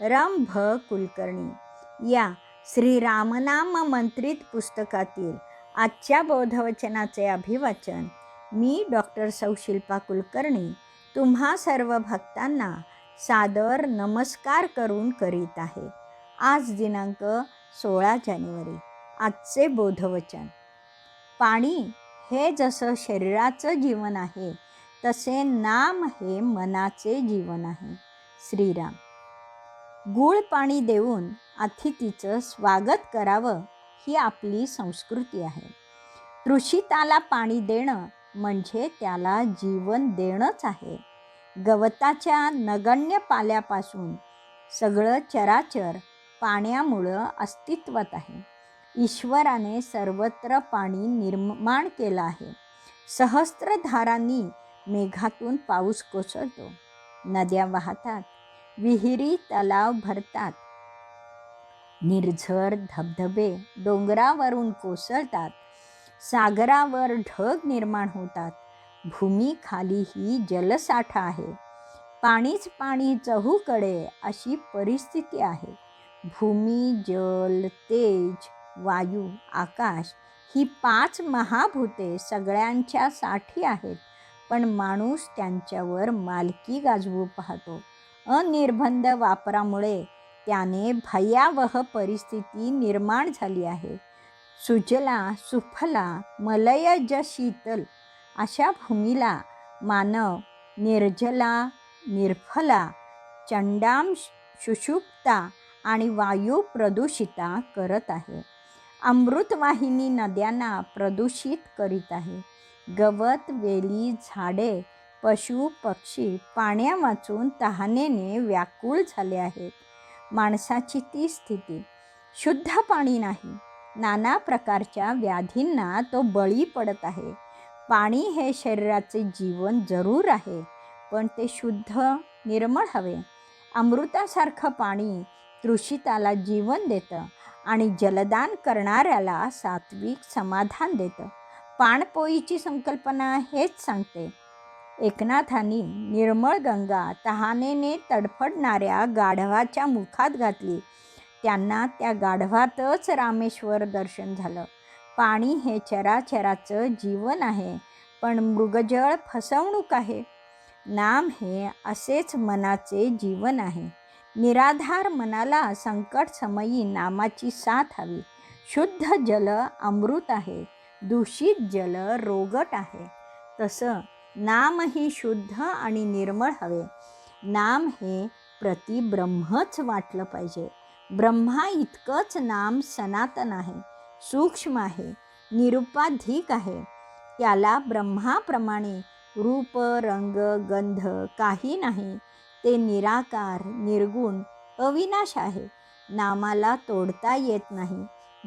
रम भ कुलकर्णी. या श्री रामनाम मंत्रित पुस्तकातील आजच्या बोधवचनाचे अभिवाचन मी डॉक्टर सौशिल्पा कुलकर्णी तुम्हा सर्व भक्तांना सादर नमस्कार करून करीत आहे. आज दिनांक सोळा जानेवारी. आजचे बोधवचन. पाणी हे जसं शरीराचं जीवन आहे तसे नाम हे मनाचे जीवन आहे. श्रीराम. गूळ पाणी देऊन अतिथीचं स्वागत करावं ही आपली संस्कृती आहे. तृषिताला पाणी देणं म्हणजे त्याला जीवन देणंच आहे. गवताच्या नगण्य पाल्यापासून सगळं चराचर पाण्यामुळं अस्तित्वात आहे. ईश्वराने सर्वत्र पाणी निर्माण केलं आहे. सहस्त्रधारांनी मेघातून पाऊस कोसळतो. नद्या वाहतात. विहिरी तलाव भरतात. निर्झर धबधबे डोंगरावरून कोसळतात. सागरावर ढग निर्माण होतात. भूमी खाली ही जलसाठा आहे. पाणीच पाणी चहूकडे अशी परिस्थिती आहे. भूमी जल तेज वायू आकाश ही पाच महाभूते सगळ्यांच्या साठी आहेत. पण माणूस त्यांच्यावर मालकी गाजवू पाहतो. अनिर्बंध वापरामुळे त्याने भयावह परिस्थिती निर्माण झाली आहे. सुजला सुफला मलयज शीतल अशा भूमीला मानव निर्जला निर्फला चंडाम सुषुप्ता आणि वायू प्रदूषिता करत आहे. अमृतवाहिनी नद्यांना प्रदूषित करीत आहे. गवत वेली झाडे पशु पक्षी पाण्या वाचून तहानेने व्याकुळ झाले आहेत. माणसाची ती स्थिती शुद्ध पाणी नाही. नाना प्रकारच्या व्याधींना तो बळी पडत आहे. पाणी हे शरीराचे जीवन जरूर आहे पण ते शुद्ध निर्मळ हवे. अमृतासारखं पाणी तृषिताला जीवन देतं आणि जलदान करणाऱ्याला सात्विक समाधान देतं. पाणपोईची संकल्पना हेच सांगते. एकनाथांनी निर्मळ गंगा तहानेने तडफडणाऱ्या गाढवाच्या मुखात घातली. त्यांना त्या गाढवातच रामेश्वर दर्शन झालं. पाणी हे चराचराचं जीवन आहे पण मृगजळ फसवणूक आहे. नाम हे असेच मनाचे जीवन आहे. निराधार मनाला संकट समयी नामाची साथ हवी. शुद्ध जल अमृत आहे दूषित जल रोगट आहे. तसं नाम ही शुद्ध आणि निर्मळ हवे. नाम हे प्रतिब्रह्मच वाटलं पाहिजे. ब्रह्मा इतकंच नाम सनातन आहे सूक्ष्म आहे निरुपाधिक आहे. त्याला ब्रह्माप्रमाणे रूप रंग गंध काही नाही. ते निराकार निर्गुण अविनाश आहे. नामाला तोडता येत नाही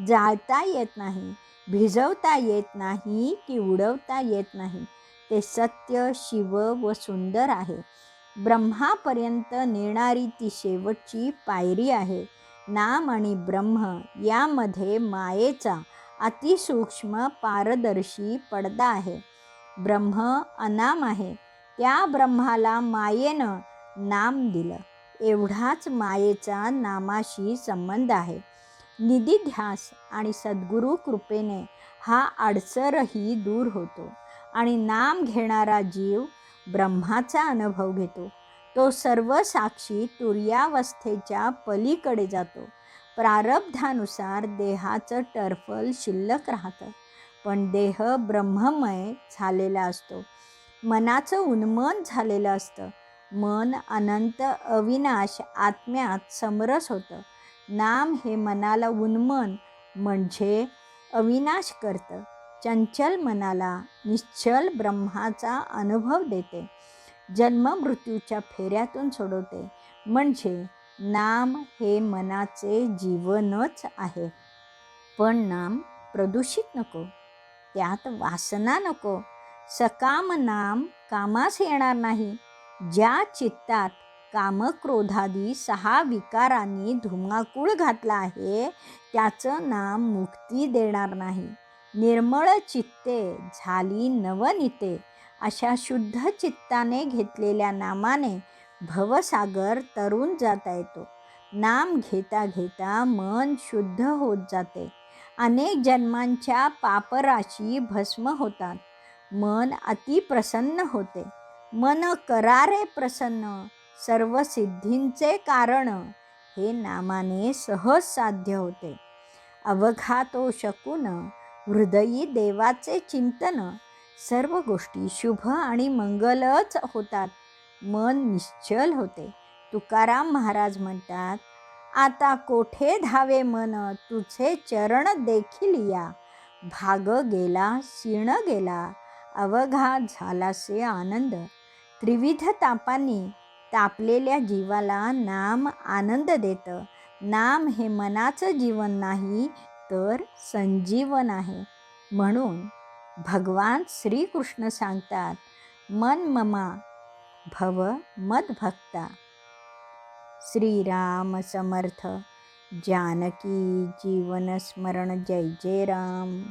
जाळता येत नाही भिजवता येत नाही की उडवता येत नाही. ते सत्य शिव व सुंदर आहे. ब्रह्मापर्यंत नेणारी ती शेवटची पायरी आहे. नाम आणि ब्रह्म यामध्ये मायेचा अतिसूक्ष्म पारदर्शी पडदा आहे. ब्रह्म अनाम आहे. त्या ब्रह्माला मायेनं नाम दिलं. एवढाच मायेचा नामाशी संबंध आहे. निधिध्यास आणि सद्गुरू कृपेने हा अडसरही दूर होतो. आणि नाम घेणारा जीव ब्रह्माचा अनुभव घेतो. तो सर्व साक्षी तुर्यावस्थेच्या पलीकडे जातो. प्रारब्धानुसार देहाचं टर्फल शिल्लक राहतं. पण देह ब्रह्ममय झालेला असतो. मनाचं उन्मन झालेलं असतं. मन अनंत अविनाश आत्म्यात समरस होतं. नाम हे मनाला उन्मन म्हणजे अविनाश करतं. चंचल मनाला निश्चल ब्रह्माचा अनुभव देते. जन्म मृत्यूच्या फेऱ्यातून सोडवते. म्हणजे नाम हे मनाचे जीवनच आहे. पण नाम प्रदूषित नको. त्यात वासना नको. सकाम नाम कामास येणार नाही. ज्या चित्तात कामक्रोधादी सहा विकारांनी धुमाकूळ घातला आहे त्याचं नाम मुक्ती देणार नाही. निर्मळ चित्ते झाली नवनिते. अशा शुद्ध चित्ताने घेतलेल्या नामाने भवसागर तरुण जाता येतो. नाम घेता घेता मन शुद्ध होत जाते. अनेक जन्मांच्या पापराशी भस्म होतात. मन अतिप्रसन्न होते. मन करारे प्रसन्न. सर्व सिद्धींचे कारण हे नामाने सहज साध्य होते. अवघातो शकून हृदयी देवाचे चिंतन. सर्व गोष्टी शुभ आणि मंगलच होतात. मन निश्चल होते. तुकाराम महाराज म्हणतात आता कोठे धावे मन? तुझे चरण देखील या. भाग गेला शिण गेला अवघा झालासे आनंद. त्रिविध तापांनी तापलेल्या जीवाला नाम आनंद देतं. नाम हे मनाचं जीवन नाही तर संजीवन आहे. म्हणून भगवान श्रीकृष्ण सांगतात मन ममा भव मदभक्ता श्रीराम समर्थ जानकी जीवन स्मरण जय जय राम.